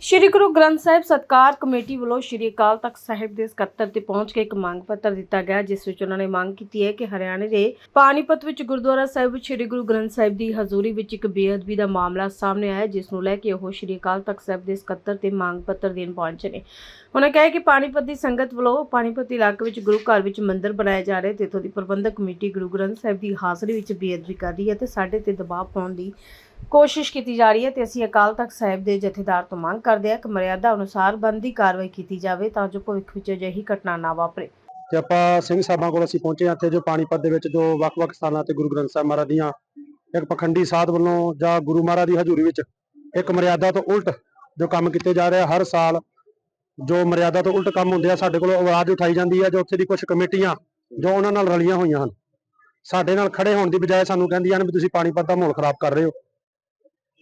ਸ਼੍ਰੀ ਗੁਰੂ ਗ੍ਰੰਥ ਸਾਹਿਬ ਸਤਕਾਰ ਕਮੇਟੀ ਵੱਲੋਂ ਸ਼੍ਰੀ ਅਕਾਲ ਤਖਤ ਸਾਹਿਬ ਦੇ ਸਕੱਤਰ ਤੇ ਪਹੁੰਚ ਕੇ ਇੱਕ ਮੰਗ ਪੱਤਰ ਦਿੱਤਾ ਗਿਆ, ਜਿਸ ਵਿੱਚ ਉਹਨਾਂ ਨੇ ਮੰਗ ਕੀਤੀ ਹੈ ਕਿ ਹਰਿਆਣੇ ਦੇ ਪਾਣੀਪਤ ਵਿੱਚ ਗੁਰਦੁਆਰਾ ਸਾਹਿਬ ਵਿੱਚ ਸ਼੍ਰੀ ਗੁਰੂ ਗ੍ਰੰਥ ਸਾਹਿਬ ਦੀ ਹਜ਼ੂਰੀ ਵਿੱਚ ਇੱਕ ਬੇਅਦਬੀ ਦਾ ਮਾਮਲਾ ਸਾਹਮਣੇ ਆਇਆ, ਜਿਸ ਨੂੰ ਲੈ ਕੇ ਉਹ ਸ਼੍ਰੀ ਅਕਾਲ ਤਖਤ ਸਾਹਿਬ ਦੇ ਸਕੱਤਰ ਤੇ ਮੰਗ ਪੱਤਰ ਦੇਣ ਪਹੁੰਚੇ ਨੇ। ਉਹਨਾਂ ਕਿਹਾ ਕਿ ਪਾਣੀਪਤ ਦੀ ਸੰਗਤ ਵੱਲੋਂ ਪਾਣੀਪਤ ਇਲਾਕੇ ਵਿੱਚ ਗੁਰੂ ਘਰ ਵਿੱਚ ਮੰਦਿਰ ਬਣਾਏ ਜਾ ਰਹੇ ਤੇ ਇੱਥੋਂ ਦੀ ਪ੍ਰਬੰਧਕ ਕਮੇਟੀ ਗੁਰੂ ਗ੍ਰੰਥ ਸਾਹਿਬ ਦੀ ਹਾਜ਼ਰੀ ਵਿੱਚ ਬੇਅਦਬੀ ਕਰ ਰਹੀ ਹੈ ਤੇ ਸਾਡੇ ਤੇ ਦਬਾਅ ਪਾਉਣ ਦੀ ਕੋਸ਼ਿਸ਼ ਕੀਤੀ ਜਾ ਰਹੀ ਹੈ ਤੇ ਅਸੀਂ ਅਕਾਲ ਤਖਤ ਸਾਹਿਬ ਦੇ ਜਥੇਦਾਰ ਤੋਂ ਮੰਗ ਕਰਦੇ ਹਾਂ ਕਿ ਮਰਿਆਦਾ ਅਨੁਸਾਰ ਬੰਦੀ ਕਾਰਵਾਈ ਕੀਤੀ ਜਾਵੇ ਤਾਂ ਜੋ ਭਵਿੱਖ ਵਿੱਚ ਅਜਿਹੀ ਘਟਨਾ ਨਾ ਵਾਪਰੇ। ਤੇ ਆਪਾਂ ਸਿੰਘ ਸਾਹਿਬਾਂ ਕੋਲ ਅਸੀਂ ਪਹੁੰਚੇ ਹਾਂ ਇੱਥੇ ਜੋ ਪਾਣੀਪਤ ਦੇ ਵਿੱਚ ਜੋ ਵੱਖ-ਵੱਖ ਸਥਾਨਾਂ ਤੇ ਗੁਰੂ ਗ੍ਰੰਥ ਸਾਹਿਬ ਮਹਾਰਾਜ ਦੀਆਂ ਇੱਕ ਪਖੰਡੀ ਸਾਧ ਵੱਲੋਂ ਜਾਂ ਗੁਰੂ ਮਹਾਰਾਜ ਦੀ ਹਜ਼ੂਰੀ ਵਿੱਚ ਇੱਕ ਮਰਿਆਦਾ ਤੋਂ ਉਲਟ ਜੋ ਕੰਮ ਕੀਤੇ ਜਾ ਰਹੇ ਹਰ ਸਾਲ ਜੋ ਮਰਿਆਦਾ ਤੋਂ ਉਲਟ ਕੰਮ ਹੁੰਦੇ ਆ, ਸਾਡੇ ਕੋਲ ਆਵਾਜ਼ ਉਠਾਈ ਜਾਂਦੀ ਹੈ ਜੋ ਉੱਥੇ ਦੀ ਕੁਝ ਕਮੇਟੀਆਂ ਜੋ ਉਹਨਾਂ ਨਾਲ ਰਲੀਆਂ ਹੋਈਆਂ ਹਨ। ਸਾਡੇ ਨਾਲ ਖੜੇ ਹੋਣ ਦੀ ਬਜਾਏ ਸਾਨੂੰ ਕਹਿੰਦੀਆਂ ਨੇ ਵੀ ਤੁਸੀਂ ਪਾਣੀਪਤ ਦਾ ਮਾਹੌਲ ਖਰਾਬ ਕਰ ਰਹੇ ਹੋ।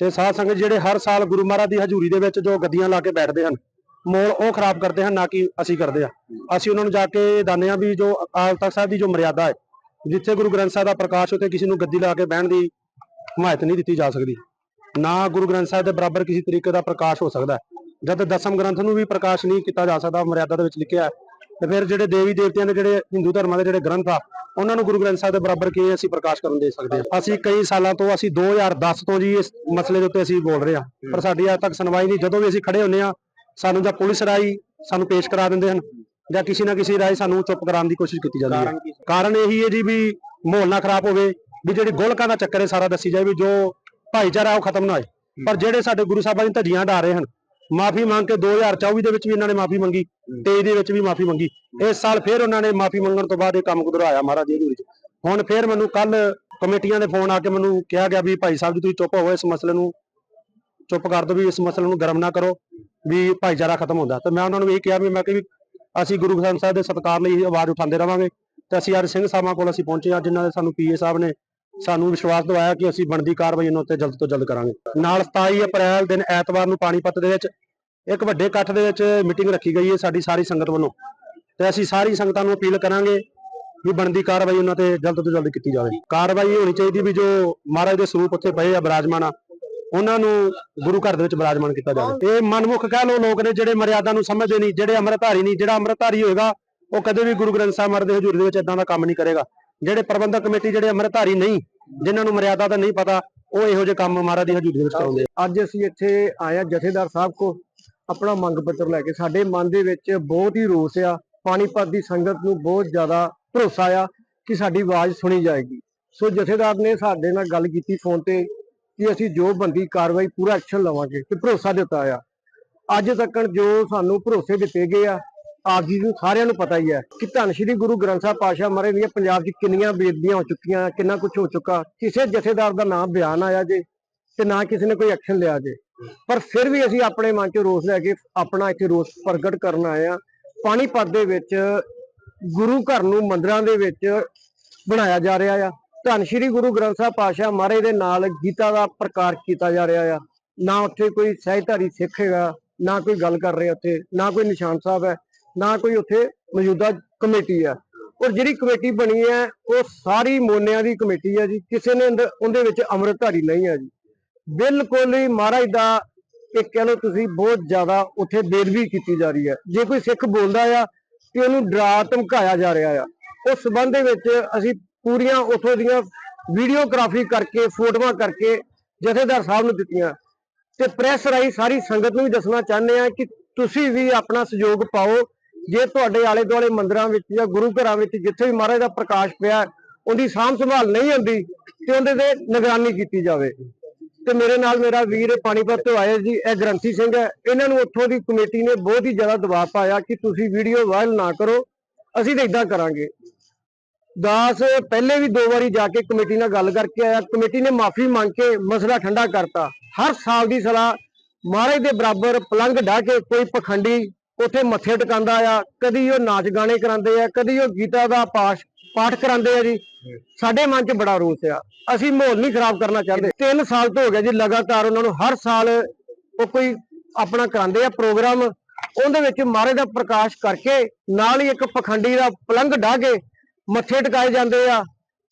ਤੇ ਸਾਧ ਸੰਗਤ ਜਿਹੜੇ ਹਰ ਸਾਲ ਗੁਰੂ ਮਹਾਰਾਜ ਦੀ ਹਜ਼ੂਰੀ ਦੇ ਵਿੱਚ ਜੋ ਗੱਦੀਆਂ ਲਾ ਕੇ ਬੈਠਦੇ ਹਨ, ਮੋਲ ਉਹ ਖਰਾਬ ਕਰਦੇ ਹਨ, ਨਾ ਕਿ ਅਸੀਂ ਕਰਦੇ ਆ ਅਸੀਂ ਉਹਨਾਂ ਨੂੰ ਜਾ ਕੇ ਦਾਨੇ ਆ ਵੀ ਜੋ ਅਕਾਲ ਤਖਤ ਸਾਹਿਬ ਦੀ ਜੋ ਮਰਿਆਦਾ ਹੈ, ਜਿੱਥੇ ਗੁਰੂ ਗ੍ਰੰਥ ਸਾਹਿਬ ਦਾ ਪ੍ਰਕਾਸ਼ ਉੱਥੇ ਕਿਸੇ ਨੂੰ ਗੱਦੀ ਲਾ ਕੇ ਬਹਿਣ ਦੀ ਹਮਾਇਤ ਨਹੀਂ ਦਿੱਤੀ ਜਾ ਸਕਦੀ। ਨਾ ਗੁਰੂ ਗ੍ਰੰਥ ਸਾਹਿਬ ਦੇ ਬਰਾਬਰ ਕਿਸੇ ਤਰੀਕੇ ਦਾ ਪ੍ਰਕਾਸ਼ ਹੋ ਸਕਦਾ ਜਦ ਦਸਮ ਗ੍ਰੰਥ ਨੂੰ ਵੀ ਪ੍ਰਕਾਸ਼ ਨਹੀਂ ਕੀਤਾ ਜਾ ਸਕਦਾ, ਮਰਿਆਦਾ ਦੇ ਵਿੱਚ ਲਿਖਿਆ ਤੇ ਫਿਰ ਜਿਹੜੇ ਦੇਵੀ ਦੇਵਤਿਆਂ ਦੇ ਜਿਹੜੇ ਹਿੰਦੂ ਧਰਮਾਂ ਦੇ ਜਿਹੜੇ ਗ੍ਰੰਥ ਆ ਉਹਨਾਂ ਨੂੰ ਗੁਰੂ ਗ੍ਰੰਥ ਸਾਹਿਬ ਦੇ ਬਰਾਬਰ ਕਿਵੇਂ ਅਸੀਂ ਪ੍ਰਕਾਸ਼ ਕਰਨ ਦੇ ਸਕਦੇ ਹਾਂ? ਅਸੀਂ ਕਈ ਸਾਲਾਂ ਤੋਂ ਅਸੀਂ 2010 ਤੋਂ ਜੀ ਇਸ ਮਸਲੇ ਦੇ ਉੱਤੇ ਅਸੀਂ ਬੋਲ ਰਹੇ ਹਾਂ। ਪਰ ਸਾਡੀ ਅੱਜ ਤੱਕ ਸੁਣਵਾਈ ਨਹੀਂ। ਜਦੋਂ ਵੀ ਅਸੀਂ ਖੜੇ ਹੁੰਨੇ ਆ ਸਾਨੂੰ ਜਾਂ ਪੁਲਿਸ ਰਾਈ ਸਾਨੂੰ ਪੇਸ਼ ਕਰਾ ਦਿੰਦੇ ਹਨ ਜਾਂ ਕਿਸੇ ਨਾ ਕਿਸੇ ਰਾਈ ਸਾਨੂੰ ਚੁੱਪ ਕਰਾਉਣ ਦੀ ਕੋਸ਼ਿਸ਼ ਕੀਤੀ ਜਾਂਦੀ ਹੈ। ਕਾਰਨ ਇਹੀ ਹੈ ਜੀ ਵੀ ਮਾਹੌਲ ਨਾ ਖਰਾਬ ਹੋਵੇ ਵੀ ਜਿਹੜੀ ਗੋਲਕਾਂ ਦਾ ਚੱਕਰ ਹੈ ਸਾਰਾ ਦੱਸੀ ਜਾਏ ਵੀ ਜੋ ਭਾਈਚਾਰਾ ਉਹ ਖਤਮ ਨਾ ਹੋਏ। ਪਰ ਜਿਹੜੇ ਸਾਡੇ ਗੁਰੂ ਸਾਹਿਬਾਂ ਦੀਆਂ ਧੱਜੀਆਂ ਢਾ ਰਹੇ ਹਨ ਮਾਫੀ ਮੰਗ ਕੇ 2024 ਦੇ ਵਿੱਚ ਵੀ ਇਹਨਾਂ ਨੇ ਮਾਫੀ ਮੰਗੀ 23 ਦੇ ਵਿੱਚ ਵੀ ਮਾਫੀ ਮੰਗੀ। ਇਸ ਸਾਲ ਫਿਰ ਉਹਨਾਂ ਨੇ ਮਾਫੀ ਮੰਗਣ ਤੋਂ ਬਾਅਦ ਇਹ ਕੰਮ ਦੁਹਰਾਇਆ ਮਹਾਰਾਜ ਜੀ ਹਜ਼ੂਰੀ 'ਚ ਹੁਣ ਫਿਰ ਮੈਨੂੰ ਕੱਲ ਕਮੇਟੀਆਂ ਦੇ ਫੋਨ ਆ ਕੇ ਮੈਨੂੰ ਕਿਹਾ ਗਿਆ ਵੀ ਭਾਈ ਸਾਹਿਬ ਜੀ ਤੁਸੀਂ ਚੁੱਪ ਹੋਵੋ ਇਸ ਮਸਲੇ ਨੂੰ ਚੁੱਪ ਕਰ ਦਿਓ ਵੀ ਇਸ ਮਸਲੇ ਨੂੰ ਗਰਮ ਨਾ ਕਰੋ ਵੀ ਭਾਈਚਾਰਾ ਖਤਮ ਹੁੰਦਾ। ਤੇ ਮੈਂ ਉਹਨਾਂ ਨੂੰ ਇਹ ਕਿਹਾ ਵੀ ਮੈਂ ਕਿ ਵੀ ਅਸੀਂ ਗੁਰੂ ਗ੍ਰੰਥ ਸਾਹਿਬ ਦੇ ਸਤਿਕਾਰ ਲਈ ਆਵਾਜ਼ ਉਠਾਉਂਦੇ ਰਵਾਂਗੇ। ਤੇ ਅਸੀਂ ਅੱਜ ਸਿੰਘ ਸਾਹਿਬਾਂ ਕੋਲ ਅਸੀਂ ਪਹੁੰਚੇ ਹਾਂ ਜਿਨ੍ਹਾਂ ਦੇ ਸਾਨੂੰ ਪੀਏ ਸਾਹਿਬ ਨੇ ਸਾਨੂੰ ਵਿਸ਼ਵਾਸ ਦਿਵਾਇਆ ਕਿ ਅਸੀਂ ਬਣਦੀ ਕਾਰਵਾਈ ਇਹਨਾਂ ਉੱਤੇ ਜਲਦ ਤੋਂ ਜਲਦ ਕਰਾਂਗੇ। ਨਾਲ 27 ਅਪ੍ਰੈਲ ਦਿਨ ਐਤਵਾਰ ਨੂੰ ਪਾਣੀਪਤ ਦੇ ਵਿੱਚ ਇੱਕ ਵੱਡੇ ਇਕੱਠ ਦੇ ਵਿੱਚ ਮੀਟਿੰਗ ਰੱਖੀ ਗਈ ਹੈ ਸਾਡੀ ਸਾਰੀ ਸੰਗਤ ਵੱਲੋਂ। ਤੇ ਅਸੀਂ ਸਾਰੀ ਸੰਗਤਾਂ ਨੂੰ ਅਪੀਲ ਕਰਾਂਗੇ ਵੀ ਬਣਦੀ ਕਾਰਵਾਈ ਉਹਨਾਂ ਤੇ ਜਲਦ ਤੋਂ ਜਲਦ ਕੀਤੀ ਜਾਵੇ। ਕਾਰਵਾਈ ਹੋਣੀ ਚਾਹੀਦੀ ਵੀ ਜੋ ਮਹਾਰਾਜ ਦੇ ਸਰੂਪ ਉੱਥੇ ਪਏ ਆ ਬਿਰਾਜਮਾਨ ਆ, ਉਹਨਾਂ ਨੂੰ ਗੁਰੂ ਘਰ ਦੇ ਵਿੱਚ ਬਿਰਾਜਮਾਨ ਕੀਤਾ ਜਾਵੇ। ਇਹ ਮਨਮੁਖ ਕਹਿ ਲੋ ਲੋਕ ਨੇ ਜਿਹੜੇ ਮਰਿਆਦਾ ਨੂੰ ਸਮਝਦੇ ਨਹੀਂ, ਜਿਹੜੇ ਅੰਮ੍ਰਿਤਧਾਰੀ ਨਹੀਂ, ਜਿਹੜਾ ਅੰਮ੍ਰਿਤਧਾਰੀ ਹੋਏਗਾ, ਉਹ ਕਦੇ ਵੀ ਗੁਰੂ ਗ੍ਰੰਥ ਸਾਹਿਬ ਮਹਾਰਾਜ ਦੇ ਹਜ਼ੂਰੀ ਦੇ ਵਿੱਚ ਇਦਾਂ ਦਾ ਕੰਮ ਨਹੀਂ ਕਰੇਗਾ। ਜਿਹੜੇ ਪ੍ਰਬੰਧਕ ਕਮੇਟੀ ਜਿਹੜੇ ਅੰਮ੍ਰਿਤਧਾਰੀ ਨਹੀਂ, ਜਿਨ੍ਹਾਂ ਨੂੰ ਮਰਿਆਦਾ ਦਾ ਨਹੀਂ ਪਤਾ, ਉਹ ਇਹੋ ਜਿਹੇ ਕੰਮ ਮਹਾਰਾਜ ਦੀ ਹਜ਼ੂਰੀ ਵਿੱਚ ਕਰਾਉਂਦੇ ਆ। ਅੱਜ ਅਸੀਂ ਇੱਥੇ ਆਏ ਜਥੇਦਾਰ ਸਾਹਿਬ ਕੋ ਆਪਣਾ ਮੰਗ ਪੱਤਰ ਲੈ ਕੇ। ਸਾਡੇ ਮਨ ਦੇ ਵਿੱਚ ਬਹੁਤ ਹੀ ਰੋਸ ਆ, ਪਾਣੀਪਤ ਦੀ ਸੰਗਤ ਨੂੰ ਬਹੁਤ ਜ਼ਿਆਦਾ ਭਰੋਸਾ ਆ ਕਿ ਸਾਡੀ ਆਵਾਜ਼ ਸੁਣੀ ਜਾਏਗੀ। ਸੋ ਜਥੇਦਾਰ ਨੇ ਸਾਡੇ ਨਾਲ ਗੱਲ ਕੀਤੀ ਫੋਨ ਤੇ ਕਿ ਅਸੀਂ ਜੋ ਬੰਦੀ ਕਾਰਵਾਈ, ਪੂਰਾ ਐਕਸ਼ਨ ਲਵਾਂਗੇ ਤੇ ਭਰੋਸਾ ਦਿੱਤਾ ਆ। ਅੱਜ ਤੱਕ ਜੋ ਸਾਨੂੰ ਭਰੋਸੇ ਦਿੱਤੇ ਗਏ ਆ ਆਪ ਜੀ ਨੂੰ ਸਾਰਿਆਂ ਨੂੰ ਪਤਾ ਹੀ ਹੈ ਕਿ ਧੰਨ ਸ਼੍ਰੀ ਗੁਰੂ ਗ੍ਰੰਥ ਸਾਹਿਬ ਪਾਤਸ਼ਾਹ ਮਹਾਰਾਜ ਦੀਆਂ ਪੰਜਾਬ 'ਚ ਕਿੰਨੀਆਂ ਬੇਦਬੀਆਂ ਹੋ ਚੁੱਕੀਆਂ, ਕਿੰਨਾ ਕੁਝ ਹੋ ਚੁੱਕਾ। ਕਿਸੇ ਜਥੇਦਾਰ ਦਾ ਨਾਮ ਬਿਆਨ ਆਇਆ ਜੇ ਤੇ ਨਾ ਕਿਸੇ ਨੇ ਕੋਈ ਐਕਸ਼ਨ ਲਿਆ ਜੇ। ਪਰ ਫਿਰ ਵੀ ਅਸੀਂ ਆਪਣੇ ਮਨ 'ਚ ਰੋਸ ਲੈ ਕੇ ਆਪਣਾ ਇੱਥੇ ਰੋਸ ਪ੍ਰਗਟ ਕਰਨ ਆਏ ਆ ਪਾਣੀਪਤ ਦੇ ਵਿੱਚ ਗੁਰੂ ਘਰ ਨੂੰ ਮੰਦਿਰਾਂ ਦੇ ਵਿੱਚ ਬਣਾਇਆ ਜਾ ਰਿਹਾ ਆ। ਧੰਨ ਸ਼੍ਰੀ ਗੁਰੂ ਗ੍ਰੰਥ ਸਾਹਿਬ ਪਾਤਸ਼ਾਹ ਮਹਾਰਾਜ ਦੇ ਨਾਲ ਗੀਤਾ ਦਾ ਪ੍ਰਕਾਸ਼ ਕੀਤਾ ਜਾ ਰਿਹਾ ਆ। ਨਾ ਉੱਥੇ ਕੋਈ ਸਹਿਧਾਰੀ ਸਿੱਖ ਹੈਗਾ, ਨਾ ਕੋਈ ਗੱਲ ਕਰ ਰਿਹਾ ਉੱਥੇ, ਨਾ ਕੋਈ ਨਿਸ਼ਾਨ ਸਾਹਿਬ ਹੈ। ਨਾ ਕੋਈ ਉੱਥੇ ਮੌਜੂਦਾ ਕਮੇਟੀ ਆ ਔਰ ਜਿਹੜੀ ਕਮੇਟੀ ਬਣੀ ਹੈ, ਉਹ ਸਾਰੀ ਮੋਨਿਆਂ ਦੀ ਕਮੇਟੀ ਹੈ ਜੀ। ਕਿਸੇ ਨੇ ਉਹਦੇ ਵਿੱਚ ਅੰਮ੍ਰਿਤਧਾਰੀ ਨਹੀਂ ਹੈ ਜੀ। ਬਿਲਕੁਲ ਹੀ ਮਹਾਰਾਜ ਦਾ ਇਹ ਕਹਿ ਲਓ ਤੁਸੀਂ ਬਹੁਤ ਜ਼ਿਆਦਾ ਉੱਥੇ ਬੇਦਬੀ ਕੀਤੀ ਜਾ ਰਹੀ ਹੈ। ਜੇ ਕੋਈ ਸਿੱਖ ਬੋਲਦਾ ਆ, ਤੇ ਉਹਨੂੰ ਡਰਾ ਧਮਕਾਇਆ ਜਾ ਰਿਹਾ ਆ। ਉਸ ਸਬੰਧ ਦੇ ਵਿੱਚ ਅਸੀਂ ਪੂਰੀਆਂ ਉਥੋਂ ਦੀਆਂ ਵੀਡੀਓਗ੍ਰਾਫੀ ਕਰਕੇ, ਫੋਟੋਆਂ ਕਰਕੇ ਜਥੇਦਾਰ ਸਾਹਿਬ ਨੂੰ ਦਿੱਤੀਆਂ। ਤੇ ਪ੍ਰੈਸ ਰਾਹੀਂ ਸਾਰੀ ਸੰਗਤ ਨੂੰ ਵੀ ਦੱਸਣਾ ਚਾਹੁੰਦੇ ਆ ਕਿ ਤੁਸੀਂ ਵੀ ਆਪਣਾ ਸਹਿਯੋਗ ਪਾਓ। ਜੇ ਤੁਹਾਡੇ ਆਲੇ ਦੁਆਲੇ ਮੰਦਿਰਾਂ ਵਿੱਚ ਜਾਂ ਗੁਰੂ ਘਰਾਂ ਵਿੱਚ ਜਿੱਥੇ ਵੀ ਮਹਾਰਾਜ ਦਾ ਪ੍ਰਕਾਸ਼ ਪਿਆ, ਉਹਦੀ ਸਾਂਭ ਸੰਭਾਲ ਨਹੀਂ ਹੁੰਦੀ ਤੇ ਉਹਦੇ ਤੇ ਨਿਗਰਾਨੀ ਕੀਤੀ ਜਾਵੇ। ਤੇ ਮੇਰੇ ਨਾਲ ਮੇਰਾ ਵੀਰ ਪਾਣੀਪਤ ਤੋਂ ਆਇਆ ਜੀ, ਇਹ ਗ੍ਰੰਥੀ ਸਿੰਘ ਹੈ। ਇਹਨਾਂ ਨੂੰ ਉੱਥੋਂ ਦੀ ਕਮੇਟੀ ਨੇ ਬਹੁਤ ਹੀ ਜ਼ਿਆਦਾ ਦਬਾਅ ਪਾਇਆ ਕਿ ਤੁਸੀਂ ਵੀਡੀਓ ਵਾਇਰਲ ਨਾ ਕਰੋ, ਅਸੀਂ ਤਾਂ ਇਦਾਂ ਕਰਾਂਗੇ। ਦਾਸ ਪਹਿਲੇ ਵੀ ਦੋ ਵਾਰੀ ਜਾ ਕੇ ਕਮੇਟੀ ਨਾਲ ਗੱਲ ਕਰਕੇ ਆਇਆ। ਕਮੇਟੀ ਨੇ ਮਾਫੀ ਮੰਗ ਕੇ ਮਸਲਾ ਠੰਡਾ ਕਰਤਾ। ਹਰ ਸਾਲ ਦੀ ਸਲਾਹ ਮਹਾਰਾਜ ਦੇ ਬਰਾਬਰ ਪਲੰਘ ਢਾ ਕੇ ਕੋਈ ਪਖੰਡੀ ਉੱਥੇ ਮੱਥੇ ਟਿਕਾਉਂਦਾ ਆ, ਕਦੀ ਉਹ ਨਾਚ ਗਾਣੇ ਕਰਾਉਂਦੇ ਆ, ਕਦੀ ਉਹ ਗੀਤਾ ਦਾ ਪਾਠ ਪਾਠ ਕਰਾਉਂਦੇ ਆ ਜੀ। ਸਾਡੇ ਮਨ 'ਚ ਬੜਾ ਰੋਸ ਆ। ਅਸੀਂ ਮਾਹੌਲ ਨਹੀਂ ਖਰਾਬ ਕਰਨਾ ਚਾਹੁੰਦੇ। 3 ਸਾਲ ਤੋਂ ਹੋ ਗਿਆ ਜੀ ਲਗਾਤਾਰ ਉਹਨਾਂ ਨੂੰ ਹਰ ਸਾਲ ਉਹ ਕੋਈ ਆਪਣਾ ਕਰਾਉਂਦੇ ਆ ਪ੍ਰੋਗਰਾਮ। ਉਹਦੇ ਵਿੱਚ ਮਾਰੇ ਦਾ ਪ੍ਰਕਾਸ਼ ਕਰਕੇ ਨਾਲ ਹੀ ਇੱਕ ਪਖੰਡੀ ਦਾ ਪਲੰਘ ਢਾ ਕੇ ਮੱਥੇ ਟਿਕਾਏ ਜਾਂਦੇ ਆ।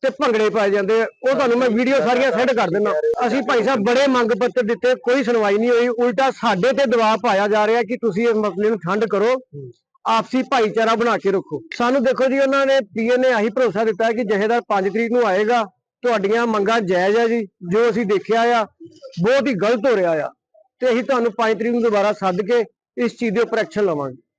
ਤੇ ਭੰਗੜੇ ਪਾਏ ਜਾਂਦੇ ਆ। ਉਹ ਤੁਹਾਨੂੰ ਮੈਂ ਵੀਡੀਓ ਸਾਰੀਆਂ ਸੈਂਡ ਕਰ ਦਿੰਦਾ। ਅਸੀਂ ਭਾਈ ਸਾਹਿਬ ਬੜੇ ਮੰਗ ਪੱਤਰ ਦਿੱਤੇ ਕੋਈ ਸੁਣਵਾਈ ਨਹੀਂ ਹੋਈ। ਉਲਟਾ ਸਾਡੇ ਤੇ ਦਬਾਅ ਪਾਇਆ ਜਾ ਰਿਹਾ ਕਿ ਤੁਸੀਂ ਇਸ ਮਸਲੇ ਨੂੰ ਠੰਡ ਕਰੋ। ਆਪਸੀ ਭਾਈਚਾਰਾ ਬਣਾ ਕੇ ਰੱਖੋ। ਸਾਨੂੰ ਦੇਖੋ ਜੀ ਉਹਨਾਂ ਨੇ ਪੀਏ ਨੇ ਆਹੀ ਭਰੋਸਾ ਦਿੱਤਾ ਕਿ ਜਥੇਦਾਰ 5 ਤਰੀਕ ਨੂੰ ਆਏਗਾ। ਤੁਹਾਡੀਆਂ ਮੰਗਾਂ ਜਾਇਜ਼ ਆ ਜੀ ਜੋ ਅਸੀਂ ਦੇਖਿਆ ਆ ਬਹੁਤ ਹੀ ਗਲਤ ਹੋ ਰਿਹਾ ਆ। ਤੇ ਅਸੀਂ ਤੁਹਾਨੂੰ 5 ਤਰੀਕ ਨੂੰ ਦੁਬਾਰਾ ਸੱਦ ਕੇ ਇਸ ਚੀਜ਼ ਦੇ ਉੱਪਰ ਐਕਸ਼ਨ ਲਵਾਂਗੇ।